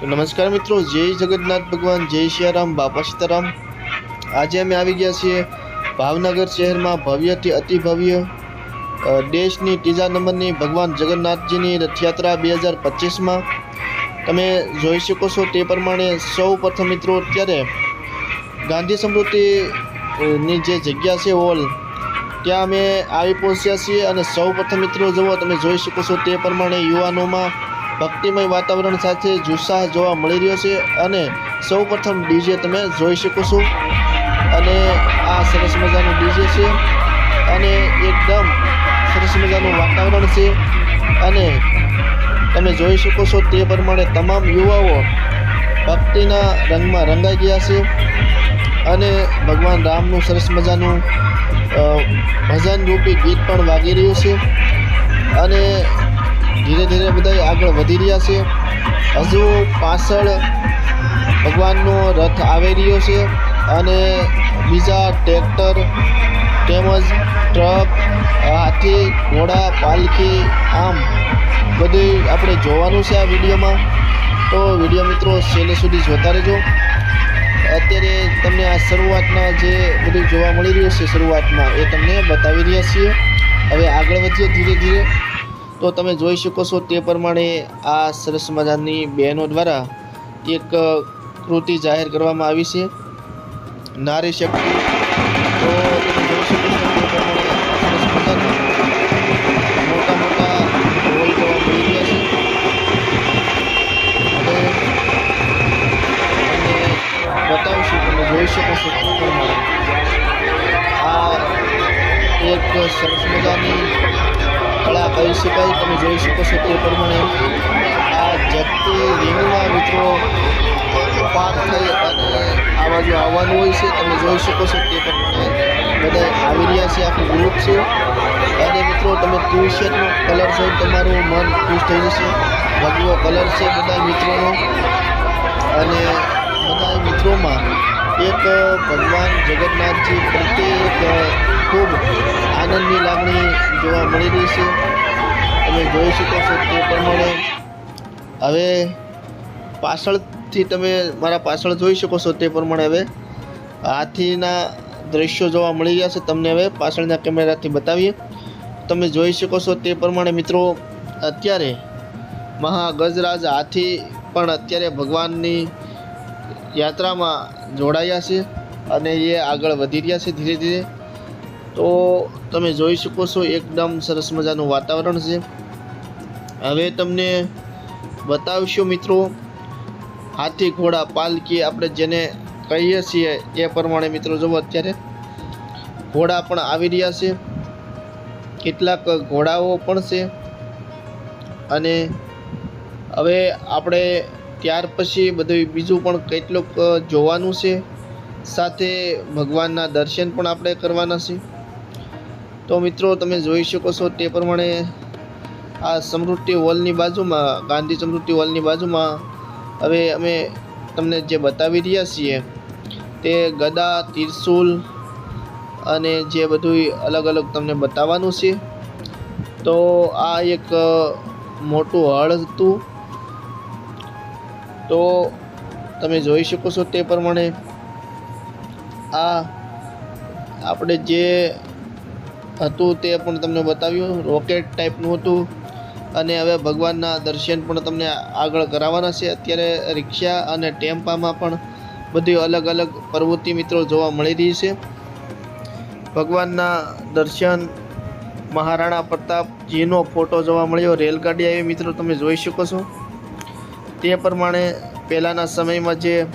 તો નમસ્કાર મિત્રો, જય જગન્નાથ ભગવાન, જય સિયારામ બાપા સીતારામ. આજે અમે આવી ગયા છીએ ભાવનગર શહેરમાં ભવ્યથી અતિ ભવ્ય દેશની ત્રીજા નંબરની ભગવાન જગન્નાથજીની રથયાત્રા બે હજાર પચીસમાં. તમે જોઈ શકો છો તે પ્રમાણે સૌ પ્રથમ મિત્રો અત્યારે ગાંધી સમૃદ્ધિની જે જગ્યા છે હોલ, ત્યાં અમે આવી પહોંચ્યા છીએ અને સૌ પ્રથમ મિત્રો જુઓ તમે જોઈ શકો છો તે પ્રમાણે યુવાનોમાં ભક્તિમય વાતાવરણ સાથે જુસ્સાહ જોવા મળી રહ્યો છે અને સૌ પ્રથમ ડીજે તમે જોઈ શકો છો. અને આ સરસ મજાનું ડીજે છે. અને એકદમ સરસ મજાનું વાતાવરણ છે. અને તમે જોઈ શકો છો તે પ્રમાણે તમામ યુવાઓ ભક્તિના રંગમાં રંગાઈ ગયા છે. અને ભગવાન રામનું સરસ મજાનું ભજન રૂપી ગીત પણ વાગી રહ્યું છે. અને ધીરે ધીરે બધા આગળ વધી રહ્યા છે. હજુ પાછળ ભગવાનનો રથ આવી રહ્યો છે. અને બીજા ટ્રેક્ટર તેમજ ટ્રક, હાથી, ઘોડા, પાલખી, આમ બધું આપણે જોવાનું છે આ વિડીયોમાં. તો વીડિયો મિત્રો છેલ્લે સુધી જોતા રહેજો. અત્યારે તમને આ શરૂઆતના જે બધું જોવા મળી રહ્યું છે શરૂઆતમાં એ તમને બતાવી રહ્યા છીએ. હવે આગળ વધીએ ધીરે ધીરે. તો તમે જોઈ શકો છો તે પ્રમાણે આ સરસ મજાની બહેનો દ્વારા એક કૃતિ જાહેર કરવામાં આવી છે. નારી શક્તિ. તો તમે જોઈ શકો છો મોટા મોટા રોલ જોવા મળી રહ્યા છે. અને બતાવશું, તમે જોઈ શકો છો આ એક સરસ મજાની કળા કહી શકાય. તમે જોઈ શકો છો તે પ્રમાણે આ જગતી રીંગમાં મિત્રો પાર થઈ બાજુ આવવાનું હોય છે, તમે જોઈ શકો છો તે પ્રમાણે બધા આવી રહ્યા છે, આખું ગ્રુપ છે. અને મિત્રો, તમે ટી કલર જોઈ તમારું મન ખુશ થઈ જશે. ભગવો કલર છે બધા મિત્રોનો. અને બધા મિત્રોમાં એક ભગવાન જગન્નાથજી પ્રત્યે એક ખૂબ આનંદની લાગણી જોવા મળી રહી છે. તમે જોઈ શકો છો તે પ્રમાણે. હવે પાછળથી તમે મારા પાછળ જોઈ શકો છો તે પ્રમાણે હવે. હાથીના દ્રશ્યો જોવા મળી ગયા છે. તમને હવે પાછળના કેમેરાથી બતાવીએ. તમે જોઈ શકો છો તે પ્રમાણે મિત્રો, અત્યારે મહાગજરાજ હાથી પણ અત્યારે ભગવાનની યાત્રામાં જોડાયા છે અને એ આગળ વધી રહ્યા છે ધીરે ધીરે. તો તમે જોઈ શકો છો એકદમ સરસ મજાનું વાતાવરણ છે. હવે તમને બતાવશો મિત્રો હાથી, ઘોડા પાલકી આપણે જેને કહીએ છીએ એ પ્રમાણે મિત્રો જુઓ અત્યારે. ઘોડા પણ આવી રહ્યા છે. કેટલાક ઘોડાઓ પણ છે. અને હવે આપણે ત્યાર પછી બધું બીજું પણ કેટલુંક જોવાનું છે. સાથે ભગવાનના દર્શન પણ આપણે કરવાના છે. તો મિત્રો, તમે જોઈ શકો છો તે પ્રમાણે આ સમૃદ્ધિ હોલની બાજુમાં, ગાંધી સમૃદ્ધિ હોલની બાજુમાં હવે અમે તમને જે બતાવી રહ્યા છીએ તે ગદા, તિરશુલ અને જે બધું અલગ અલગ તમને બતાવવાનું છે. તો આ એક મોટું હળ હતું. તો તમે જોઈ શકો છો તે પ્રમાણે આ આપણે જે હતું તે પણ તમને બતાવ્યું. રોકેટ ટાઈપનું હતું. અને હવે ભગવાનના દર્શન પણ તમને આગળ કરાવવાના છે. અત્યારે રિક્ષા અને ટેમ્પામાં પણ બધી અલગ અલગ પ્રવૃત્તિ મિત્રો જોવા મળી રહી છે. ભગવાનના દર્શન, મહારાણા પ્રતાપજીનો ફોટો જોવા મળ્યો. રેલગાડી આવી મિત્રો, તમે જોઈ શકો છો. તે પ્રમાણે પહેલાંના સમયમાં જે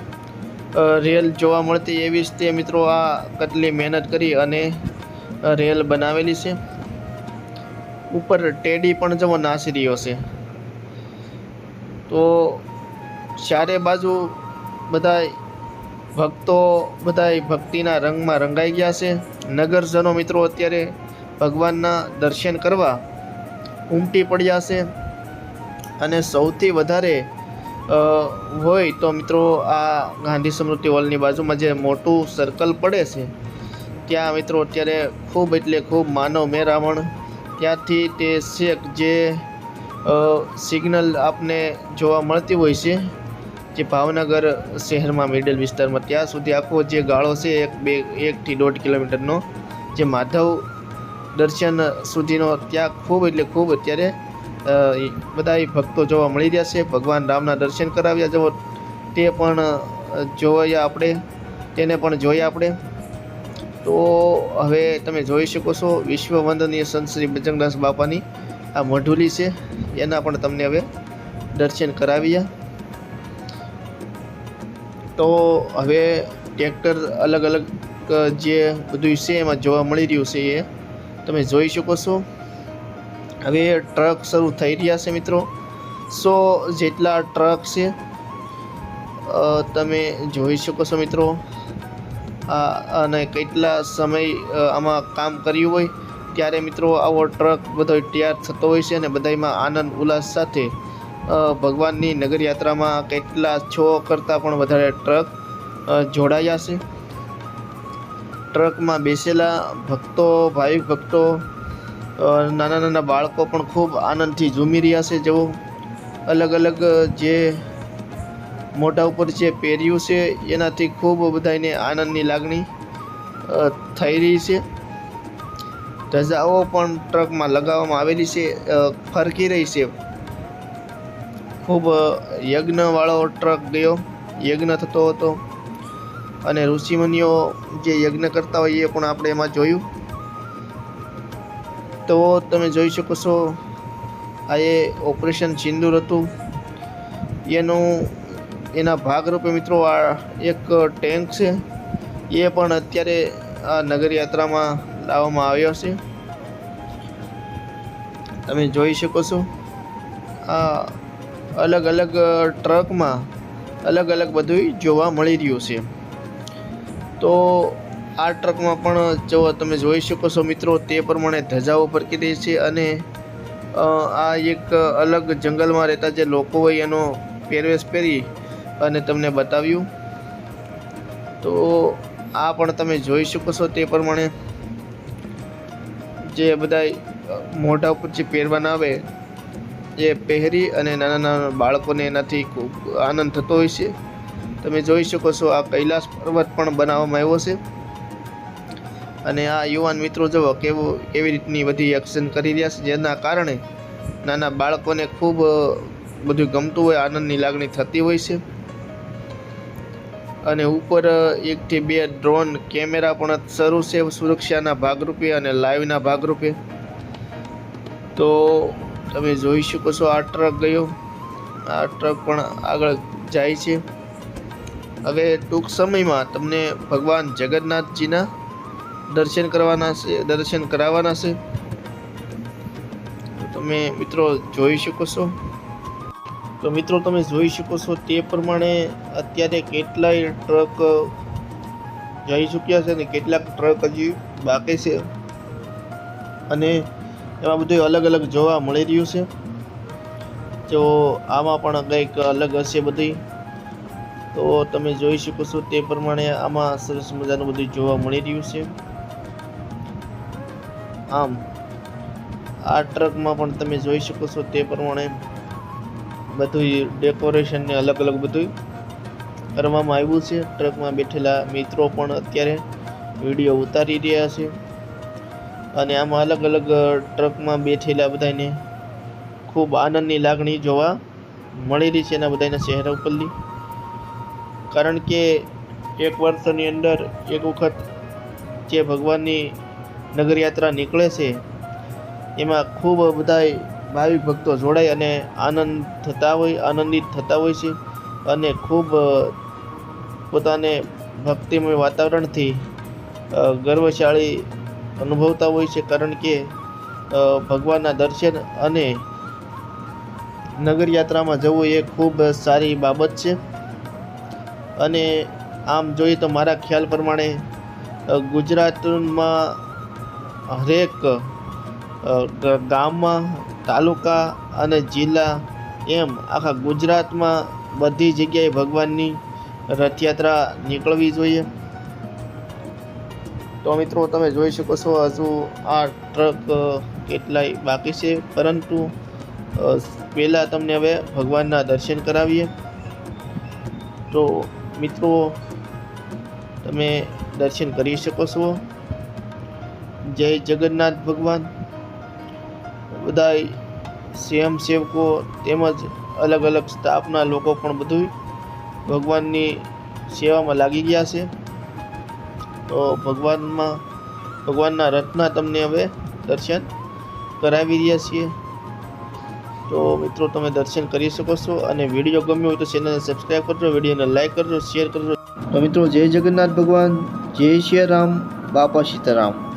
રેલ જોવા મળતી એવી જ તે મિત્રો આ કેટલી મહેનત કરી અને રેલ બનાવેલી છે. ઉપર ટેડી પણ જવો નાસી રહ્યો છે. તો ચારે બાજુ બધા ભક્તો બધાય ભક્તિના રંગમાં રંગાઈ ગયા છે. નગરજનો મિત્રો અત્યારે ભગવાનના દર્શન કરવા ઉમટી પડ્યા છે. અને સૌથી વધારે હોય તો મિત્રો આ ગાંધી સ્મૃતિ હોલની બાજુમાં જે મોટું સર્કલ પડે છે, ત્યાં મિત્રો અત્યારે ખૂબ એટલે ખૂબ માનવ મેરામણ ત્યાંથી તે શેક જે સિગ્નલ આપને જોવા મળતી હોય છે, જે ભાવનગર શહેરમાં મિડલ વિસ્તારમાં, ત્યાં સુધી આખો જે ગાળો છે, એક બે, એકથી દોઢ કિલોમીટરનો, જે માધવ દર્શન સુધીનો ત્યાં ખૂબ એટલે ખૂબ અત્યારે બધા ભક્તો જોવા મળી રહ્યા છે, ભગવાન રામના દર્શન કરાવ્યા જવો, તે પણ જોયા આપણે, તેને પણ જોયા આપણે. તો હવે તમે જોઈ શકો છો વિશ્વ વંદનીય સંત શ્રી બજરંગદાસ બાપાની આ મઢુલી છે. એના પણ તમને હવે દર્શન કરાવ્યા. તો હવે ટ્રેક્ટર અલગ અલગ જે બધું છે એમાં જોવા મળી રહ્યું છે એ તમે જોઈ શકો છો. હવે ટ્રક શરૂ થઈ રહ્યા છે મિત્રો. સો જેટલા ટ્રક છે તમે જોઈ શકો છો મિત્રો. અને કેટલા સમય આમાં કામ કર્યું હોય, ત્યારે મિત્રો આવો ટ્રક બધો તૈયાર થતો હોય છે અને બધાયમાં આનંદ, ઉલ્લાસ સાથે ભગવાનની નગરયાત્રામાં કેટલા છો કરતાં પણ વધારે ટ્રક જોડાયા છે. ટ્રકમાં બેસેલા ભક્તો ભાવિક ભક્તો નાના નાના બાળકો પણ ખૂબ આનંદથી ઝૂમી રહ્યા છે. જેઓ અલગ અલગ જે મોઢા ઉપર જે પહેર્યું છે, એનાથી ખૂબ બધાને આનંદની લાગણી થઈ રહી છે. ધજાઓ પણ ટ્રકમાં લગાવવામાં આવેલી છે ફરકી રહી છે. ખૂબ યજ્ઞવાળો ટ્રક ગયો, યજ્ઞ થતો હતો. અને ઋષિમુનિઓ જે યજ્ઞ કરતા હોય એ પણ આપણે એમાં જોયું. તો તમે જોઈ શકો છો, આ એ ઓપરેશન સિંદૂર હતું. એનું એના ભાગરૂપે મિત્રો આ એક ટેન્ક છે. એ પણ અત્યારે આ નગરયાત્રામાં લાવવામાં આવ્યો છે. તમે જોઈ શકો છો. આ અલગ અલગ ટ્રકમાં અલગ અલગ બધું જોવા મળી રહ્યું છે. તો આ ટ્રકમાં પણ જો તમે જોઈ શકો છો મિત્રો, તે પ્રમાણે ધજાઓ ફરકી રહી છે અને આ એક અલગ જંગલમાં રહેતા જે લોકો હોય એનો પહેરવેશ પહેરી અને તમને બતાવ્યું. તો આ પણ તમે જોઈ શકો છો તે પ્રમાણે. જે બધા મોઢા ઉપર જે પહેરવાના આવે એ પહેરી અને નાના નાના બાળકોને એનાથી ખૂબ આનંદ થતો હોય છે. તમે જોઈ શકો છો આ કૈલાસ પર્વત પણ બનાવવામાં આવ્યો છે. અને આ યુવાન મિત્રો જુઓ કેવો, કેવી રીતની બધી એક્શન કરી રહ્યા છે, જેના કારણે નાના બાળકોને ખૂબ બધું ગમતું હોય, આનંદની લાગણી થતી હોય છે. અને ઉપર એકથી બે ડ્રોન કેમેરા પણ શરૂ છે સુરક્ષાના ભાગરૂપે અને લાઈવના ભાગરૂપે. તો તમે જોઈ શકો છો આ ટ્રક ગયો. આ ટ્રક પણ આગળ જાય છે. હવે ટૂંક સમયમાં તમને ભગવાન જગન્નાથજીના દર્શન કરવાના છે, દર્શન કરાવવાના છે. તમે મિત્રો જોઈ શકો છો. તો મિત્રો તમે જોઈ શકો છો તે પ્રમાણે અત્યારે કેટલાય ટ્રક જઈ ચૂક્યા છે અને કેટલાક ટ્રક હજી બાકી છે. અને એમાં બધું અલગ અલગ જોવા મળી રહ્યું છે. તો આમાં પણ કંઈક અલગ હશે બધી તો તમે જોઈ શકો છો તે પ્રમાણે આમાં સરસ મજાનું બધું જોવા મળી રહ્યું છે. આમ, આ ટ્રકમાં પણ તમે જોઈ શકો છો તે પ્રમાણે બધું ડેકોરેશન ને અલગ અલગ બધું કરવામાં આવ્યું છે. ટ્રકમાં બેઠેલા મિત્રો પણ અત્યારે વીડિયો ઉતારી રહ્યા છે. અને આમાં અલગ અલગ ટ્રકમાં બેઠેલા બધાને ખૂબ આનંદની લાગણી જોવા મળી રહી છે એના બધાના ચહેરા ઉપરથી. કારણ કે એક વર્ષની અંદર એક વખત જે ભગવાનની નગરયાત્રા નીકળે છે, એમાં ખૂબ બધા ભાવિક ભક્તો જોડાય અને આનંદ થતા હોય, આનંદિત થતા હોય છે અને ખૂબ પોતાને ભક્તિમય વાતાવરણથી ગર્વશાળી અનુભવતા હોય છે. કારણ કે ભગવાનના દર્શન અને નગરયાત્રામાં જવું એ ખૂબ સારી બાબત છે. અને આમ જોઈએ તો મારા ખ્યાલ પ્રમાણે ગુજરાતમાં હરેક ગામમાં તાલુકા અને જિલ્લા એમ આખા ગુજરાતમાં બધી જગ્યાએ ભગવાનની રથયાત્રા નીકળવી જોઈએ. તો મિત્રો તમે જોઈ શકો છો હજુ આ ટ્રક કેટલાય બાકી છે. પરંતુ પહેલાં તમને હવે ભગવાનના દર્શન કરાવીએ. તો મિત્રો, તમે દર્શન કરી શકો છો. જય જગન્નાથ ભગવાન. બધાય સ્વયંસેવકો તેમજ અલગ અલગ સ્ટાફના લોકો પણ બધું ભગવાનની સેવામાં લાગી ગયા છે. તો ભગવાનમાં, ભગવાનના રથના તમને હવે દર્શન કરાવી રહ્યા છીએ. તો મિત્રો, તમે દર્શન કરી શકો છો અને વીડિયો ગમ્યો હોય તો ચેનલને સબસ્ક્રાઈબ કરજો, વિડીયોને લાઈક કરજો, શેર કરજો. તો મિત્રો, જય જગન્નાથ ભગવાન, જય શ્રી રામ, બાપા સીતારામ.